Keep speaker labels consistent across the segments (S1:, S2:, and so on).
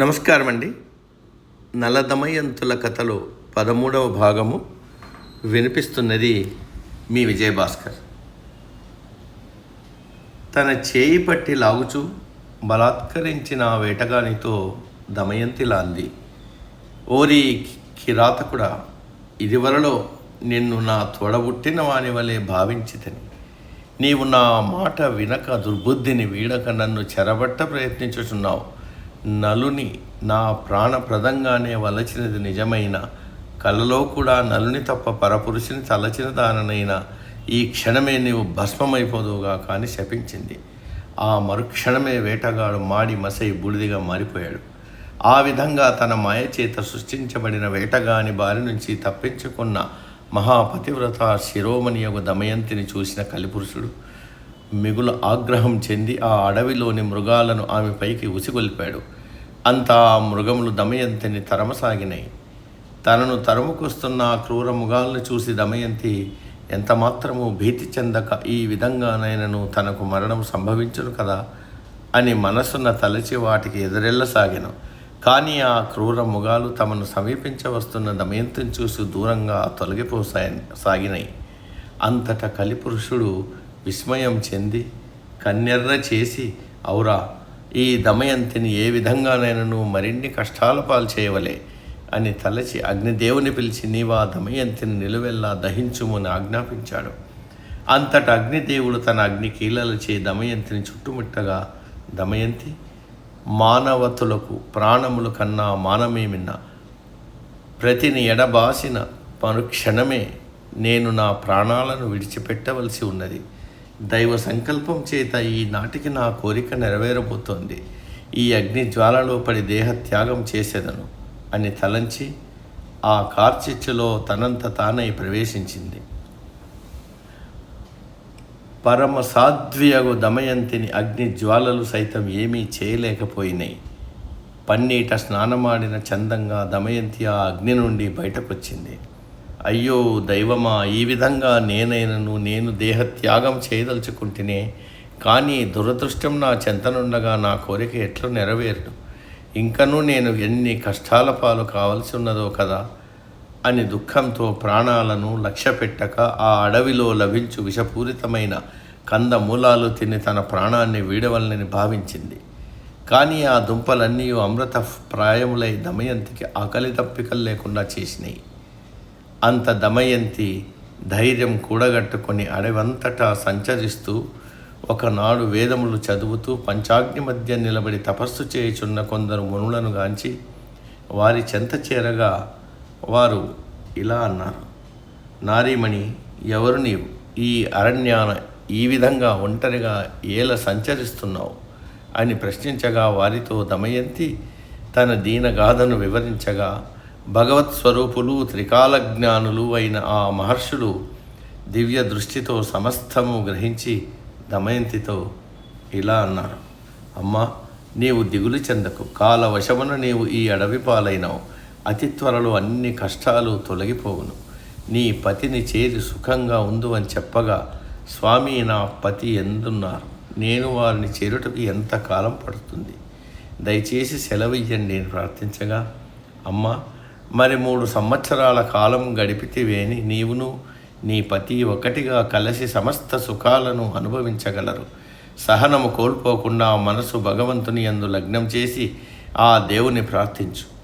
S1: నమస్కారం అండి నలదమయంతుల కథలో పదమూడవ భాగము వినిపిస్తున్నది మీ విజయభాస్కర్. తన చేయి పట్టి లాగుచూ బలాత్కరించిన వేటగానితో దమయంతిలా అంది ఓరి కిరాతకుడా ఇదివరలో నిన్ను నా తోడబుట్టిన వాని వలె భావించితని. నీవు నా మాట వినక దుర్బుద్ధిని వీడక నన్ను చెరబట్ట ప్రయత్నించుచున్నావు. నలుని నా ప్రాణప్రదంగానే వలచినది నిజమైన కలలో కూడా నలుని తప్ప పరపురుషుని తలచిన దాననైనా ఈ క్షణమే నీవు భస్మమైపోదువుగా కాని శపించింది. ఆ మరుక్షణమే వేటగాడు మాడి మసై బూడిదిగా మారిపోయాడు. ఆ విధంగా తన మాయ చేత సృష్టించబడిన వేటగాని బారి నుంచి తప్పించుకున్న మహాపతివ్రత శిరోమణి యొక్క దమయంతిని చూసిన కలిపురుషుడు మిగుల ఆగ్రహం చెంది ఆ అడవిలోని మృగాలను ఆమె పైకి ఉసిగొల్పాడు. అంతా ఆ మృగములు దమయంతిని తరమసాగినాయి తనను తరుముకొస్తున్న ఆ క్రూర మృగాలను చూసి దమయంతి ఎంతమాత్రము భీతి చెందక ఈ విధంగానైనను తనకు మరణం సంభవించును కదా అని మనసున్న తలచి వాటికి ఎదురెళ్ళసాగాను. కానీ ఆ క్రూర ముగాలు తమను సమీపించవస్తున్న దమయంతిని చూసి దూరంగా తొలగిపోసాయ సాగినాయి అంతటా కలిపురుషుడు విస్మయం చెంది కన్నెర్ర చేసి ఔరా ఈ దమయంతిని ఏ విధంగానైనను మరిన్ని కష్టాల పాలు చేయవలే అని తలచి అగ్నిదేవుని పిలిచి నీవా దమయంతిని నిలువెల్లా దహించుమని ఆజ్ఞాపించాడు. అంతటా అగ్నిదేవుడు తన అగ్ని కీలలచే దమయంతిని చుట్టుముట్టగా దమయంతి మానవతులకు ప్రాణములు కన్నా మానమేమిన్నా ప్రతిని ఎడబాసిన పరుక్షణమే నేను నా ప్రాణాలను విడిచిపెట్టవలసి ఉన్నది. దైవ సంకల్పం చేత ఈ నాటికి నా కోరిక నెరవేరబోతోంది. ఈ అగ్ని జ్వాలలో పడి దేహత్యాగం చేసేదను అని తలంచి ఆ కార్చిచ్చులో తనంత తానై ప్రవేశించింది. పరమ సాధ్వియగు దమయంతిని అగ్ని జ్వాలలు సైతం ఏమీ చేయలేకపోయినాయి పన్నీట స్నానమాడిన చందంగా దమయంతి ఆ అగ్ని నుండి బయటకొచ్చింది. అయ్యో దైవమా ఈ విధంగా నేనైనను నేను దేహత్యాగం చేయదలుచుకుంటేనే కానీ దురదృష్టం నా చెంతనుండగా నా కోరిక ఎట్లు నెరవేరును? ఇంకనూ నేను ఎన్ని కష్టాల పాలు కావలసి ఉన్నదో కదా? అని దుఃఖంతో ప్రాణాలను లక్ష్యపెట్టక ఆ అడవిలో లభించు విషపూరితమైన కంద మూలాలు తిని తన ప్రాణాన్ని వీడవలనని భావించింది. కానీ ఆ దుంపలన్నీ అమృత ప్రాయములై దమయంతికి ఆకలి తప్పికలు లేకుండా చేసినాయి. అంత దమయంతి ధైర్యం కూడగట్టుకొని అడవంతటా సంచరిస్తూ ఒకనాడు వేదములు చదువుతూ పంచాగ్ని మధ్య నిలబడి తపస్సు చేయుచున్న కొందరు మునులను గాంచి వారి చెంత చేరగా వారు ఇలా అన్నారు. నారీమణి ఎవరు నీవు? ఈ అరణ్యాన ఈ విధంగా ఒంటరిగా ఏల సంచరిస్తున్నావు? అని ప్రశ్నించగా వారితో దమయంతి తన దీనగాథను వివరించగా భగవత్ స్వరూపులు త్రికాల జ్ఞానులు అయిన ఆ మహర్షులు దివ్య దృష్టితో సమస్తము గ్రహించి దమయంతితో ఇలా అన్నారు. అమ్మా నీవు దిగులు చెందకు. కాల వశమున నీవు ఈ అడవి పాలైనవు. అతి త్వరలో అన్ని కష్టాలు తొలగిపోవును. నీ పతిని చేరి సుఖంగా ఉందు అని చెప్పగా స్వామి నా పతి ఎందున్నారు? నేను వారిని చేరుటకు ఎంత కాలం పడుతుంది? దయచేసి సెలవియ్యండి నేను ప్రార్థించగా. అమ్మా మరి మూడు సంవత్సరాల కాలం గడిపితివేని నీవును నీ పతి ఒకటిగా కలిసి సమస్త సుఖాలను అనుభవించగలరు. సహనము కోల్పోకుండా మనసు భగవంతుని యందు లగ్నం చేసి ఆ దేవుని ప్రార్థించు.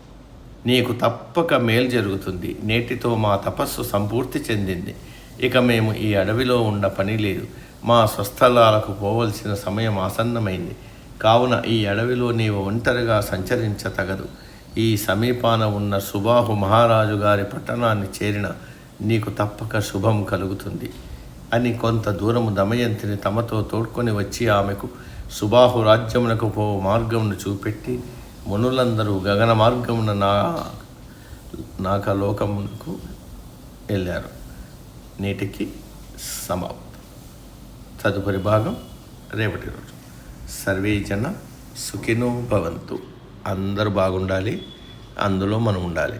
S1: నీకు తప్పక మేలు జరుగుతుంది. నేటితో మా తపస్సు సంపూర్తి చెందింది. ఇక మేము ఈ అడవిలో ఉండ పని లేదు. మా స్వస్థలాలకు పోవలసిన సమయం ఆసన్నమైంది. కావున ఈ అడవిలో నీవు ఒంటరిగా సంచరించతగదు ఈ సమీపాన ఉన్న సుబాహు మహారాజు గారి పట్టణాన్ని చేరిన నీకు తప్పక శుభం కలుగుతుంది. అని కొంత దూరము దమయంతిని తమతో తోడ్కొని వచ్చి ఆమెకు సుబాహు రాజ్యమునకు పో మార్గమును చూపెట్టి మునులందరూ గగన మార్గమున నా నాకలోకమునకు వెళ్ళారు. నేటికి సమాప్తం. తదుపరి భాగం రేపటి రోజు. సర్వే జన సుఖినో భవంతు. అందరూ బాగుండాలి అందులో మనం ఉండాలి.